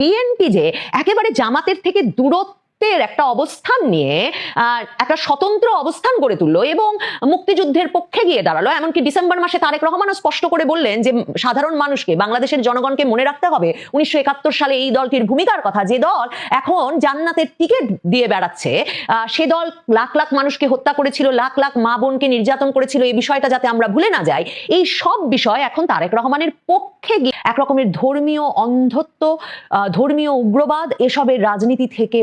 BNP যে একেবারে জামাতের থেকে দূরত্বের একটা অবস্থান নিয়ে একটা স্বতন্ত্র অবস্থান গড়ে তুললো এবং মুক্তিযুদ্ধের পক্ষে গিয়ে দাঁড়াল। এমনকি ডিসেম্বর মাসে তারেক রহমানও স্পষ্ট করে বললেন যে, সাধারণ মানুষকে, বাংলাদেশের জনগণকে মনে রাখতে হবে, উনিশশো একাত্তর সালে এই দলটির ভূমিকার কথা। যে দল এখন জান্নাতের টিকিট দিয়ে বেড়াচ্ছে সে দল লাখ লাখ মানুষকে হত্যা করেছিল, লাখ লাখ মা বোনকে নির্যাতন করেছিল, এই বিষয়টা যাতে আমরা ভুলে না যাই, এই সব বিষয় এখন তারেক রহমানের পক্ষে গিয়ে এক রকমের ধর্মীয় অন্ধত্ব ধর্মীয় উগ্রবাদ, এসবের রাজনীতি থেকে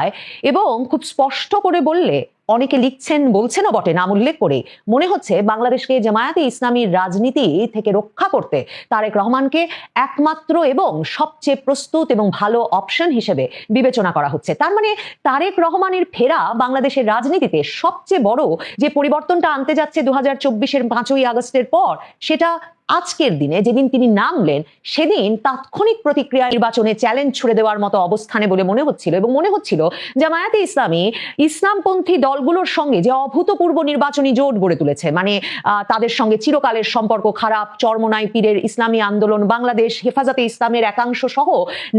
রক্ষায় এবং খুব স্পষ্ট করে বললে, অনেকে লিখছেন, বলছেনও বটে, নাম উল্লেখ করে। মনে হচ্ছে বাংলাদেশকে জামায়াতে ইসলামীর রাজনীতি থেকে রক্ষা করতে তারেক রহমানকে একমাত্র এবং সবচেয়ে প্রস্তুত এবং ভালো অপশন হিসেবে বিবেচনা করা হচ্ছে। তার মানে তারেক রহমানের ফেরা বাংলাদেশের রাজনীতিতে সবচেয়ে বড় যে পরিবর্তনটা আনতে যাচ্ছে দু হাজার চব্বিশের পাঁচই আগস্টের পর, সেটা আজকের দিনে যেদিন তিনি নামলেন, সেদিন তাৎক্ষণিক প্রতিক্রিয়া নির্বাচনে চ্যালেঞ্জ ছুড়ে দেওয়ার মতো অবস্থানে বলে মনে হচ্ছিল এবং মনে হচ্ছিল জামায়াতে ইসলামী ইসলামপন্থী দলগুলোর সঙ্গে যে অভূতপূর্ব নির্বাচনী জোট গড়ে তুলেছে মানে তাদের সঙ্গে চিরকালের সম্পর্ক খারাপ, চরমনাই পীরের ইসলামী আন্দোলন, বাংলাদেশ হেফাজতে ইসলামের একাংশ সহ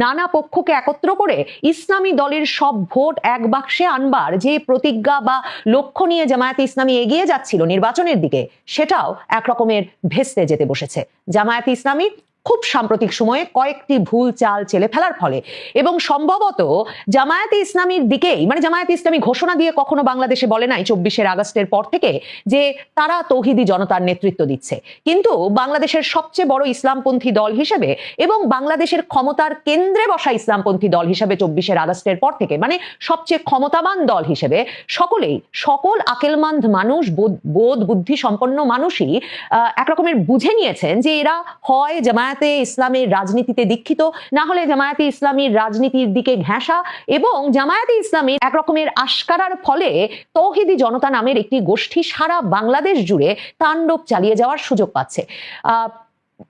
নানা পক্ষকে একত্র করে ইসলামী দলের সব ভোট এক বাক্সে আনবার যে প্রতিজ্ঞা বা লক্ষ্য নিয়ে জামায়াতে ইসলামী এগিয়ে যাচ্ছিল নির্বাচনের দিকে, সেটাও একরকমের ভেস্তে যেতে বসেছে জামায়াত ইসলামী খুব সাম্প্রতিক সময়ে কয়েকটি ভুল চাল চেলে ফেলার ফলে। এবং সম্ভবত জামায়াতে ইসলামীর দিকেই মানে জামায়াতে ইসলামী ঘোষণা দিয়ে কখনো বাংলাদেশে বলে নাই চব্বিশের আগস্টের পর থেকে যে তারা তৌহিদি জনতার নেতৃত্ব দিচ্ছে। কিন্তু বাংলাদেশের সবচেয়ে বড় ইসলামপন্থী দল হিসেবে এবং বাংলাদেশের ক্ষমতার কেন্দ্রে বসা ইসলামপন্থী দল হিসেবে চব্বিশের আগস্টের পর থেকে মানে সবচেয়ে ক্ষমতাবান দল হিসেবে সকলেই সকল আকেলমান্দ মানুষ বোধ বুদ্ধি সম্পন্ন মানুষই আহ, এক বুঝে নিয়েছেন যে এরা হয় জামায়াতে ইসলামের রাজনীতিতে দীক্ষিত, না হলে জামায়াতে ইসলামীর রাজনীতির দিকে ঘেঁষা এবং জামায়াতে ইসলামের এক রকমের আশকারার ফলে তৌহিদি জনতা নামের একটি গোষ্ঠী সারা বাংলাদেশ জুড়ে তাণ্ডব চালিয়ে যাওয়ার সুযোগ পাচ্ছে।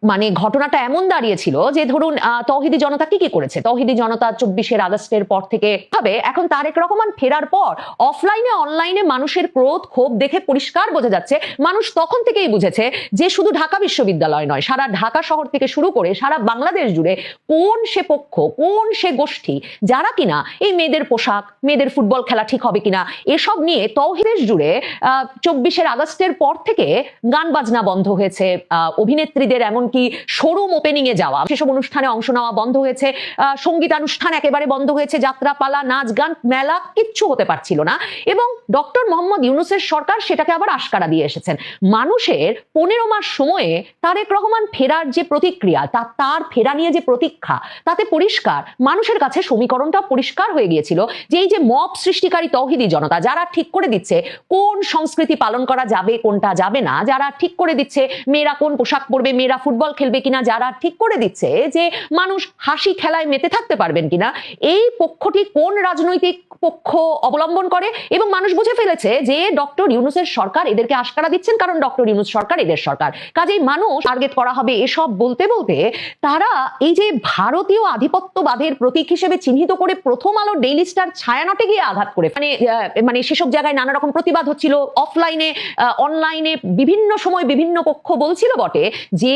মানে ঘটনাটা এমন দাঁড়িয়েছিল যে ধরুন তৌহিদি জনতা কি কি করেছে? তৌহিদি জনতা চব্বিশের আগস্টের পর থেকে ভাবে, এখন তারেক রহমান ফেরার পর অফলাইনে অনলাইনে মানুষের ক্রোধ, ক্ষোভ দেখে পরিষ্কার বোঝা যাচ্ছে, মানুষ তখন থেকেই বুঝেছে যে শুধু ঢাকা বিশ্ববিদ্যালয় নয়, সারা ঢাকা শহর থেকে শুরু করে সারা বাংলাদেশ জুড়ে কোন সে পক্ষ, কোন সে গোষ্ঠী, যারা কিনা এই মেয়েদের পোশাক, মেয়েদের ফুটবল খেলা ঠিক হবে কিনা, এসব নিয়ে তৌহিদেশ জুড়ে, আহ, চব্বিশের আগস্টের পর থেকে গান বাজনা বন্ধ হয়েছে অভিনেত্রীদের এমনকি শোরুম ওপেনিং এ যাওয়া। সেসব অনুষ্ঠানে অংশ নেওয়া বন্ধ হয়েছে। সঙ্গীতানুষ্ঠান একেবারে বন্ধ হয়েছে। যাত্রাপালা, নাচ, গান, মেলা কিচ্ছু হতে পারছিল না। এবং ডক্টর মোহাম্মদ ইউনুসের সরকার সেটাকে আবার আশকারা দিয়ে এসেছেন। মানুষের পনেরো মাস সময়ে তারেক রহমান ফেরার যে প্রতিক্রিয়া, তা তার ফেরা নিয়ে যে প্রতীক্ষা, তাতে পরিষ্কার মানুষের কাছে সমীকরণটা পরিষ্কার হয়ে গিয়েছিল যে এই যে মব সৃষ্টিকারী তৌহিদি জনতা, যারা ঠিক করে দিচ্ছে কোন সংস্কৃতি পালন করা যাবে, কোনটা যাবে না, যারা ঠিক করে দিচ্ছে মেয়েরা কোন পোশাক পরবে, মেয়েরা ফুটবল খেলবে কিনা যারা ঠিক করে দিচ্ছে যে মানুষ হাসি খেলায় মেতে থাকতে পারবেন কিনা, এই পক্ষটি কোন রাজনৈতিক পক্ষ অবলম্বন করে এবং মানুষ বুঝে ফেলেছে যে ডক্টর ইউনুসের সরকার এদেরকে আশকারা দিচ্ছেন কারণ ডক্টর ইউনুস সরকার এদের সরকার। কাজেই মানুষ টার্গেট করা হবে এসব বলতে বলতে তারা এই যে ভারতীয় আধিপত্যবাদের প্রতীক হিসেবে চিহ্নিত করে প্রথম আলো ডেইলি স্টার ছায়ানটে গিয়ে আঘাত করে মানে মানে সেসব জায়গায় নানা রকম প্রতিবাদ হচ্ছিল, অফলাইনে অনলাইনে বিভিন্ন সময় বিভিন্ন পক্ষ বলছিল বটে যে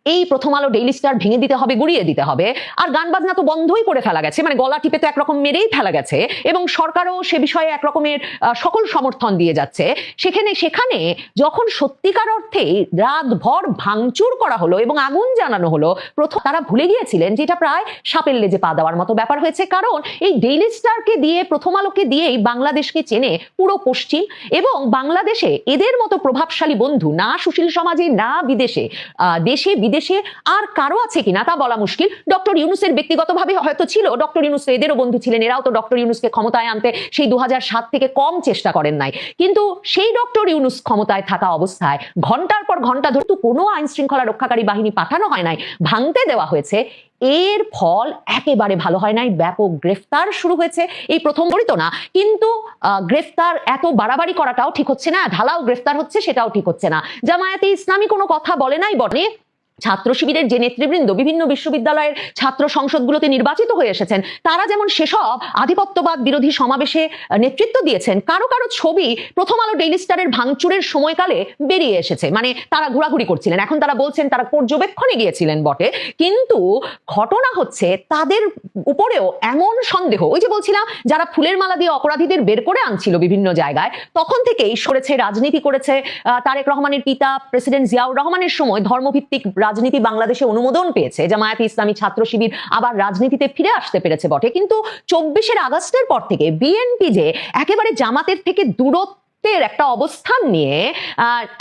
এই প্রথম আলো ডেইলি স্টার ভেঙে দিতে হবে গুড়িয়ে দিতে হবে। আর গান বাজনা তো বন্ধই করে ফেলা গেছে মানে গলা টিপে তো একরকম মেরেই ফেলা গেছে। এবং সরকারও সে বিষয়ে একরকমের সকল সমর্থন দিয়ে যাচ্ছে। সেখানে সেখানে যখন সত্যিকার অর্থে রাতভর ভাঙচুর করা হলো এবং আগুন জানানো হলো প্রথম তারা ভুলে গিয়েছিলেন যে এটা প্রায় সাপের লেজে পা দেওয়ার মতো ব্যাপার হয়েছে। কারণ এই ডেইলি স্টারকে দিয়ে প্রথম আলোকে দিয়েই বাংলাদেশকে চেনে পুরো পশ্চিম এবং বাংলাদেশে এদের মতো প্রভাবশালী বন্ধু না সুশীল সমাজে না বিদেশে আহ, দেশে আর কারও আছে কিনা তা বলা মুশকিল। ডক্টর ইউনুসের ব্যক্তিগতভাবে হয়তো ছিল, ডক্টর ইউনুস এদেরও বন্ধু ছিলেন, এরাও তো ডক্টর ইউনুসকে ক্ষমতায় আনতে সেই দু থেকে কম চেষ্টা করেন নাই। কিন্তু সেই ডক্টর ইউনুস ক্ষমতায় থাকা অবস্থায় ঘণ্টার পর ঘণ্টা ধরে তো কোনো আইন শৃঙ্খলা রক্ষাকারী বাহিনী পাঠানো হয় নাই, ভাঙতে দেওয়া হয়েছে। এর ফল একেবারে ভালো হয় নাই, ব্যাপক গ্রেফতার শুরু হয়েছে। এই প্রথম বলিত না, কিন্তু গ্রেফতার এত বাড়াবাড়ি করাটাও ঠিক হচ্ছে না, ঢালাও গ্রেফতার হচ্ছে সেটাও ঠিক হচ্ছে না। জামায়াতে ইসলামী কোনো কথা বলে নাই বটে। ছাত্র শিবিরের যে নেতৃবৃন্দ বিভিন্ন বিশ্ববিদ্যালয়ের ছাত্র সংসদগুলোতে নির্বাচিত হয়ে এসেছেন, তারা যেমন সেসব আধিপত্যবাদ বিরোধী সমাবেশে নেতৃত্ব দিয়েছেন, কারও কারও ছবি প্রথম আলো ডেইলি স্টারের ভাঙচুরের সময়কালে বেরিয়ে এসেছে। মানে তারা ঘোরাঘুরি করছিলেন, এখন তারা বলছেন তারা পর্যবেক্ষণে গিয়েছিলেন বটে, কিন্তু ঘটনা হচ্ছে তাদের উপরেও এমন সন্দেহ। ওই যে বলছিলাম, যারা ফুলের মালা দিয়ে অপরাধীদের বের করে আনছিল বিভিন্ন জায়গায়, তখন থেকেই সরেছে, রাজনীতি করেছে তারেক রহমানের পিতা, প্রেসিডেন্ট জিয়াউর রহমানের সময় ধর্মভিত্তিক রাজনীতি বাংলাদেশে অনুমোদন পেয়েছে। জামায়াত ইসলামী ছাত্র শিবির আবার রাজনীতিতে ফিরে আসতে পেরেছে বটে। কিন্তু চব্বিশের আগস্টের পর থেকে বিএনপি যে একেবারে জামাতের থেকে দূরত্ব একটা অবস্থান নিয়ে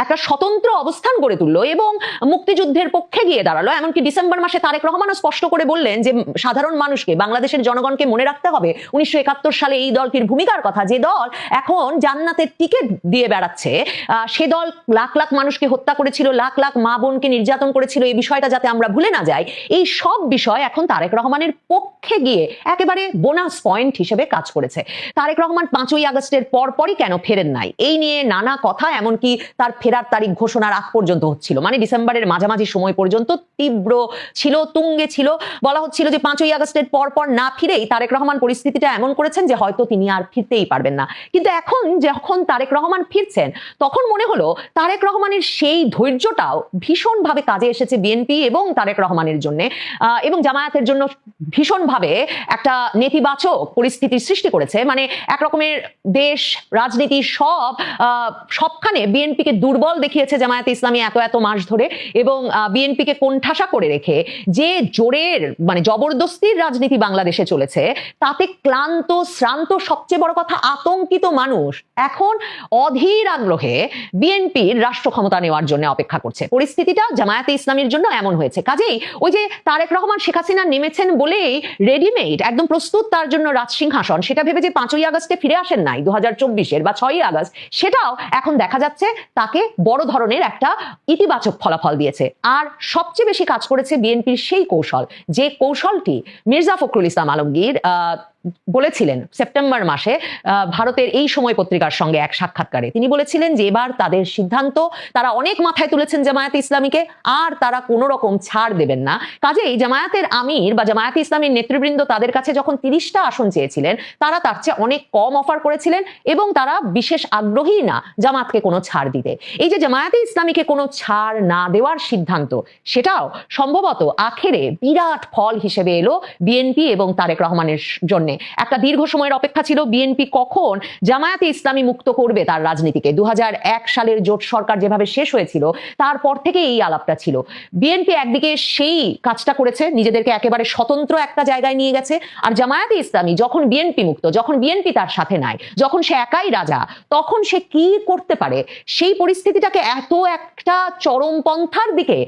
একটা স্বতন্ত্র অবস্থান গড়ে তুললো এবং মুক্তিযুদ্ধের পক্ষে গিয়ে দাঁড়াল। এমনকি ডিসেম্বর মাসে তারেক রহমানও স্পষ্ট করে বললেন যে সাধারণ মানুষকে, বাংলাদেশের জনগণকে মনে রাখতে হবে। উনিশশো একাত্তর সালে এই দলটির ভূমিকার কথা, যে দল এখন জান্নাতের টিকিট দিয়ে বেড়াচ্ছে সে দল লাখ লাখ মানুষকে হত্যা করেছিল, লাখ লাখ মা বোনকে নির্যাতন করেছিল। এই বিষয়টা যাতে আমরা ভুলে না যাই, এই সব বিষয় এখন তারেক রহমানের পক্ষে গিয়ে একেবারে বোনাস পয়েন্ট হিসেবে কাজ করেছে। তারেক রহমান পাঁচই আগস্টের পরপরই কেন ফেরেন নাই? এই নিয়ে নানা কথা, এমনকি তার ফেরার তারিখ ঘোষণার আগ পর্যন্ত হচ্ছিল। মানে ডিসেম্বরের মাঝামাঝি সময় পর্যন্ত তীব্র ছিল, তুঙ্গে ছিল। বলা হচ্ছিল যে পাঁচই আগস্টের পর পর না ফিরেই তারেক রহমান পরিস্থিতিটা এমন করেছেন যে হয়তো তিনি আর ফিরতেই পারবেন না। কিন্তু এখন যখন তারেক রহমান ফিরছেন, তখন মনে হলো তারেক রহমানের সেই ধৈর্যটাও ভীষণভাবে কাজে এসেছে বিএনপি এবং তারেক রহমানের জন্য। এবং জামায়াতের জন্য ভীষণভাবে একটা নেতিবাচক পরিস্থিতির সৃষ্টি করেছে। মানে একরকমের দেশ, রাজনীতি সব আহ, সবখানে বিএনপিকে দুর্বল দেখিয়েছে জামায়াতে ইসলামী এত এত মাস ধরে এবং বিএনপিকে কোণঠাসা করে রেখে যে জোরের মানে জবরদস্তির রাজনীতি বাংলাদেশে চলেছে তাতে ক্লান্ত শ্রান্ত সবচেয়ে বড় কথা আতঙ্কিত মানুষ এখন অধীর আগ্রহে বিএনপির রাষ্ট্র ক্ষমতা নেওয়ার জন্য অপেক্ষা করছে। পরিস্থিতিটা জামায়াতে ইসলামীর জন্য এমন হয়েছে। কাজেই ওই যে তারেক রহমান শেখ হাসিনা নেমেছেন বলেই রেডিমেড একদম প্রস্তুত তার জন্য রাজ সিংহাসন সেটা ভেবে যে পাঁচই আগস্টে ফিরে আসেন নাই দু হাজার চব্বিশের বা ছয়ই আগস্ট সেটাও এখন দেখা যাচ্ছে তাকে বড় ধরনের একটা ইতিবাচক ফলাফল দিয়েছে। আর সবচেয়ে বেশি কাজ করেছে বিএনপির সেই কৌশল, যে কৌশলটি মির্জা ফখরুল ইসলাম আলমগীর বলেছিলেন সেপ্টেম্বর মাসে ভারতের এই সময় পত্রিকার সঙ্গে এক সাক্ষাৎকারে। তিনি বলেছিলেন যে এবার তাদের সিদ্ধান্ত, তারা অনেক মাথায় তুলেছেন জামায়াতে ইসলামীকে, আর তারা কোনো রকম ছাড় দেবেন না। কাজেই জামায়াতের আমির বা জামায়াতে ইসলামীর নেতৃবৃন্দ তাদের কাছে যখন তিরিশটা আসন চেয়েছিলেন, তারা তার চেয়ে অনেক কম অফার করেছিলেন এবং তারা বিশেষ আগ্রহী না জামাতকে কোনো ছাড় দিতে। এই যে জামায়াতে ইসলামীকে কোনো ছাড় না দেওয়ার সিদ্ধান্ত, সেটাও সম্ভবত আখেরে বিরাট ফল হিসেবে এলো বিএনপি এবং তারেক রহমানের জন্য। একটা দীর্ঘ সময়ের অপেক্ষা ছিল বিএনপি কখন জামায়াতে ইসলামী মুক্ত করবে তার রাজনীতিকে। দু সালের জোট সরকার যেভাবে শেষ হয়েছিল, তারপর থেকে এই আলাপটা ছিল। বিএনপি একদিকে সেই কাজটা করেছে, নিজেদেরকে একেবারে স্বতন্ত্র একটা জায়গায় নিয়ে গেছে, আর জামায়াতে ইসলামী যখন বিএনপি মুক্ত, যখন বিএনপি তার সাথে নাই, যখন সে একাই রাজা, তখন সে কি করতে পারে? সেই পরিস্থিতিটাকে এত একটা চরমপন্থার দিকে